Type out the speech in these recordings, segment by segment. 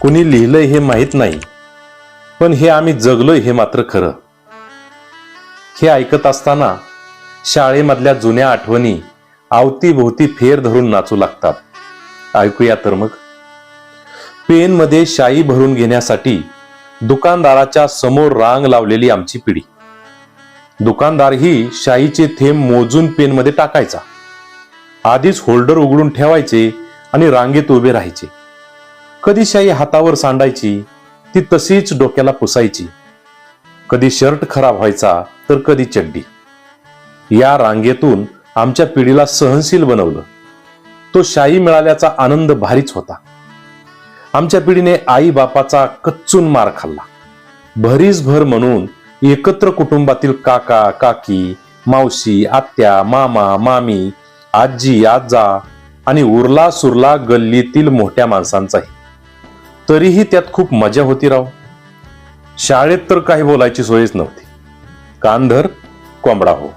कुणी लिहिलंय हे माहीत नाही. पण हे आम्ही जगलोय हे मात्र खरं. हे ऐकत असताना शाळेमधल्या जुन्या आठवणी अवतीभोवती फेर धरून नाचू लागतात. ऐकूया तर मग. पेनमध्ये शाई भरून घेण्यासाठी दुकानदाराच्या समोर रांग लावलेली आमची पिढी. दुकानदारही शाईचे थेंब मोजून पेनमध्ये टाकायचा. आधीच होल्डर उघडून ठेवायचे आणि रांगेत उभे राहायचे. कधी शाई हातावर सांडायची ती तशीच डोक्याला पुसायची. कधी शर्ट खराब व्हायचा तर कधी चड्डी. या रांगेतून आमच्या पिढीला सहनशील बनवलं. तो शाई मिळाल्याचा आनंद भारीच होता. आमच्या पिढीने आई बापाचा कच्चून मार खाल्ला. भरीस भर म्हणून एकत्र कुटुंबातील काका काकी मावशी आत्या मामा मामी आजी आजा आणि उरला सुरला गल्लीतील मोठ्या माणसांचाही. तरीही त्यात खूप मजा होती राव. शाळेत तर काही बोलायची सोयच नव्हती. कान धर कोंबडा हो.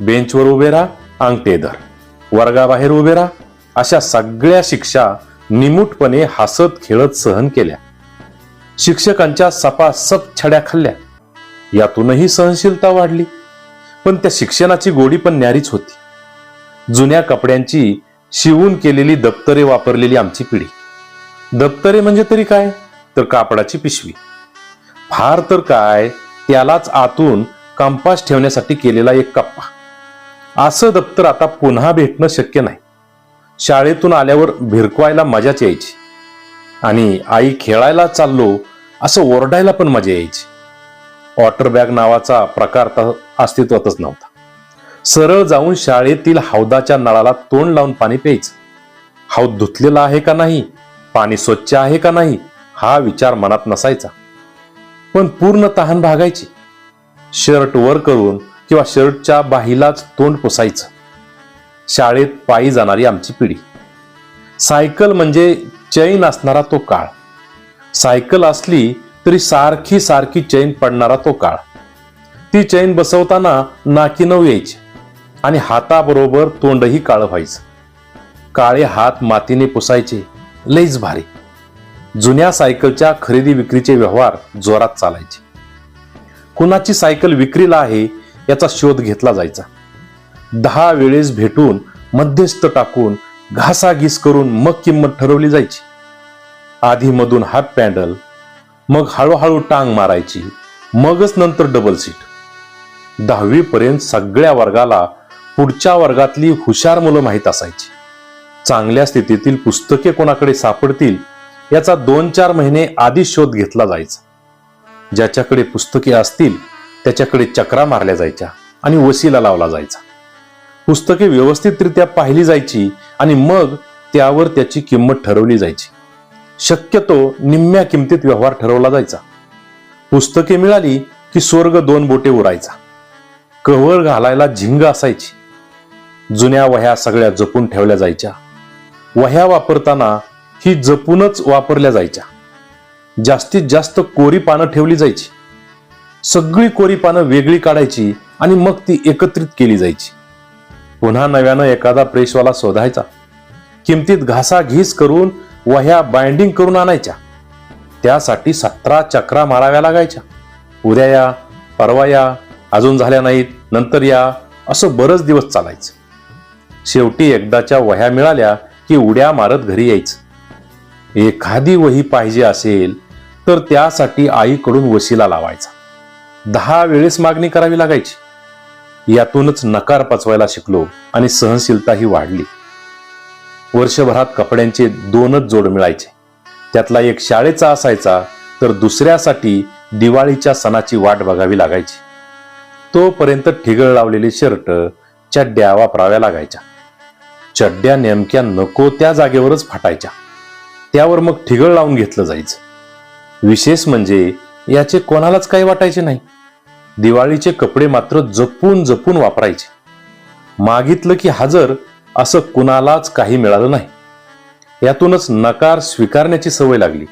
बेंचवर उभे राहा अंगठे धर. वर्गाबाहेर उभे राहा अशा सगळ्या शिक्षा निमूटपणे हसत खेळत सहन केल्या. शिक्षकांच्या सपासप छड्या खाल्ल्या. यातूनही सहनशीलता वाढली. पण त्या शिक्षणाची गोडी पण न्यारीच होती. जुन्या कपड्यांची शिवून केलेली दप्तरे वापरलेली आमची पिढी. दप्तरे म्हणजे तरी काय? तर कापडाची पिशवी. फार तर काय त्यालाच आतून कंपास ठेवण्यासाठी केलेला एक कप्पा. असं दप्तर आता पुन्हा भेटणं शक्य नाही. शाळेतून आल्यावर भिरकवायला मजाच यायची. आणि आई खेळायला चाललो असं ओरडायला पण मजा यायची. वॉटर बॅग नावाचा प्रकार तर अस्तित्वातच नव्हता. सरळ जाऊन शाळेतील हौदाच्या नळाला तोंड लावून पाणी प्यायचं. हौद धुतलेला आहे का नाही पाणी स्वच्छ आहे का नाही हा विचार मनात नसायचा. पण पूर्ण तहान भागायची. शर्ट वर करून किंवा शर्टच्या बाहीलाच तोंड पुसायचं. शाळेत पायी जाणारी आमची पिढी. सायकल म्हणजे चैन असणारा तो काळ. सायकल असली तरी सारखी सारखी चैन पडणारा तो काळ. ती चैन बसवताना नाकी नऊ यायची आणि हाताबरोबर तोंडही काळं व्हायचं. काळे हात मातीने पुसायचे. लईच भारी. जुन्या सायकलच्या खरेदी विक्रीचे व्यवहार जोरात चालायचे. कुणाची सायकल विक्रीला आहे याचा शोध घेतला जायचा. दहा वेळेस भेटून मध्यस्थ टाकून घासाघीस करून मग किंमत ठरवली जायची. आधी मधून हात पॅन्डल मग हळूहळू टांग मारायची मगच नंतर डबल सीट दहावी पर्यंत सगळ्या वर्गाला पुढच्या वर्गातली हुशार मुलं माहीत असायची. चांगल्या स्थितीतील पुस्तके कोणाकडे सापडतील याचा दोन चार महिने आधी शोध घेतला जायचा. ज्याच्याकडे पुस्तके असतील त्याच्याकडे चक्रा मारल्या जायच्या आणि वसीला लावला जायचा. पुस्तके व्यवस्थितरित्या पाहिली जायची आणि मग त्यावर त्याची किंमत ठरवली जायची. शक्यतो निम्म्या किमतीत व्यवहार ठरवला जायचा. पुस्तके मिळाली की स्वर्ग दोन बोटे उरायचा कव्हर घालायला झिंग असायची. जुन्या वह्या सगळ्या जपून ठेवल्या जायच्या. वह्या वापरताना ही जपूनच वापरल्या जायच्या. जास्तीत जास्त कोरी पानं ठेवली जायची. सगळी कोरी पानं वेगळी काढायची आणि मग ती एकत्रित केली जायची. पुन्हा नव्यानं एखादा प्रेसवाला शोधायचा. किमतीत घासाघीस करून वह्या बाइंडिंग करून आणायच्या. त्यासाठी सतरा चक्रा माराव्या लागायच्या. उद्या या परवा या अजून झाल्या नाहीत नंतर या असं बरंच दिवस चालायचं. शेवटी एकदाच्या वह्या मिळाल्या की उड्या मारत घरी यायचं. एखादी वही पाहिजे असेल तर त्यासाठी आईकडून वशीला लावायचा. दहा वेळेस मागणी करावी लागायची. यातूनच नकार पचवायला शिकलो आणि सहनशीलताही वाढली. वर्षभरात कपड्यांचे दोनच जोड मिळायचे. त्यातला एक शाळेचा असायचा तर दुसऱ्यासाठी दिवाळीच्या सणाची वाट बघावी लागायची. तोपर्यंत ठिगळ लावलेले शर्ट चड्ड्या वापराव्या लागायच्या. चड्ड्या नेमक्या नको त्या जागेवरच फाटायच्या. त्यावर मग ठिगळ लावून घेतलं जायचं. विशेष म्हणजे याचे कोणालाच काही वाटायचे नाही. दिवाळीचे कपडे मात्र जपून जपून वापरायचे. मागितलं की हजर असं कुणालाच काही मिळालं नाही. यातूनच नकार स्वीकारण्याची सवय लागली.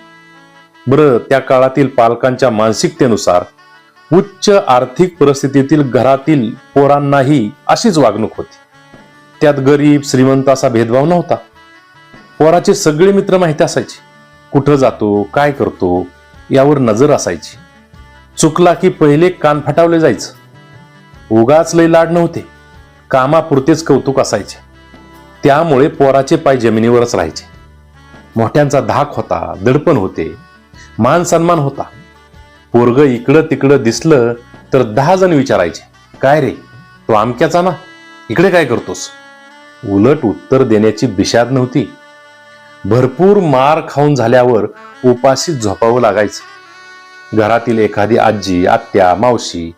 बरं त्या काळातील पालकांच्या मानसिकतेनुसार उच्च आर्थिक परिस्थितीतील घरातील पोरांनाही अशीच वागणूक होती. त्यात गरीब श्रीमंत असा भेदभाव नव्हता. पोराचे सगळे मित्र माहिती असायचे. कुठं जातो काय करतो यावर नजर असायची. चुकला की पहिले कान फटावले जायचं. उगाच लय लाड नव्हते. कामापुरतेच कौतुक असायचे. त्यामुळे पोराचे पाय जमिनीवरच राहायचे. मोठ्यांचा धाक होता दडपण होते मान सन्मान होता. पोरग इकडं तिकडं दिसलं तर दहा जण विचारायचे काय रे तो आमक्याचा ना? इकडे काय करतोस? उलट उत्तर देण्याची बिशाद नव्हती. भरपूर मार खाऊन झाल्यावर उपाशीत झोपावं लागायचं. घरातील एखादी आजी आत्या मावशी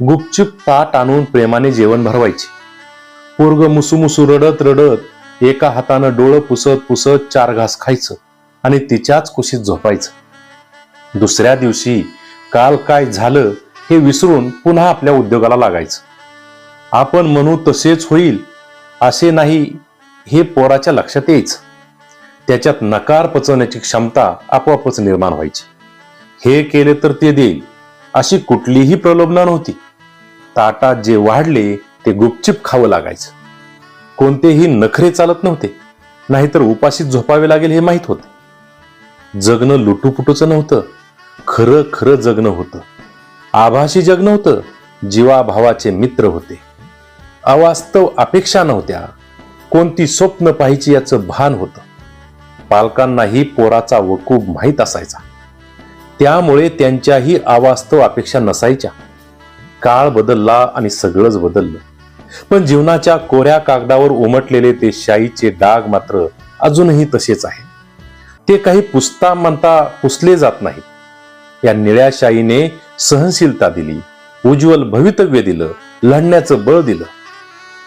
गुपचूप ताट आणून प्रेमाने जेवण भरवायची. पोरग मुसुमुसू रडत रडत एका हातानं डोळं पुसत पुसत चार घास खायचं आणि तिच्याच कुशीत झोपायचं. दुसऱ्या दिवशी काल काय झालं हे विसरून पुन्हा आपल्या उद्योगाला लागायचं. आपण म्हणू तसेच होईल असे नाही हे पोराच्या लक्षात येईच त्याच्यात नकार पचवण्याची क्षमता आपोआपच निर्माण व्हायची. हे केले तर ते देईल अशी कुठलीही प्रलोभना नव्हती. ताटात जे वाढले ते गुपचिप खावं लागायचं. कोणतेही नखरे चालत नव्हते नाहीतर उपाशीत झोपावे लागेल हे माहीत होते. जगणं लुटूपुटूचं नव्हतं खरं खरं जगणं होतं. आभाशी जग नव्हतं जीवाभावाचे मित्र होते. अवास्तव अपेक्षा नव्हत्या. कोणती स्वप्न पाहायची याचं भान होतं. पालकांनाही पोराचा वकूब माहीत असायचा. त्यामुळे त्यांच्याही अवास्तव अपेक्षा नसायच्या. काळ बदलला आणि सगळंच बदललं. पण जीवनाच्या कोऱ्या कागदावर उमटलेले ते शाईचे डाग मात्र अजूनही तसेच आहे ते काही पुसता म्हणता पुसले जात नाहीत. या निळ्या शाईने सहनशीलता दिली उज्ज्वल भवितव्य दिलं लढण्याचं बळ दिलं.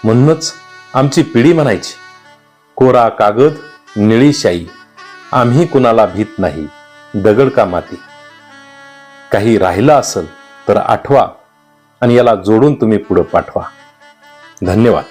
म्हणूनच आमची पिढी म्हणायची कोरा कागद निळी शाई आम्ही कुणाला भीत नाही दगड का माती? काही राहिलं असेल तर आठवा आणि याला जोडून तुम्ही पुढे पाठवा. धन्यवाद.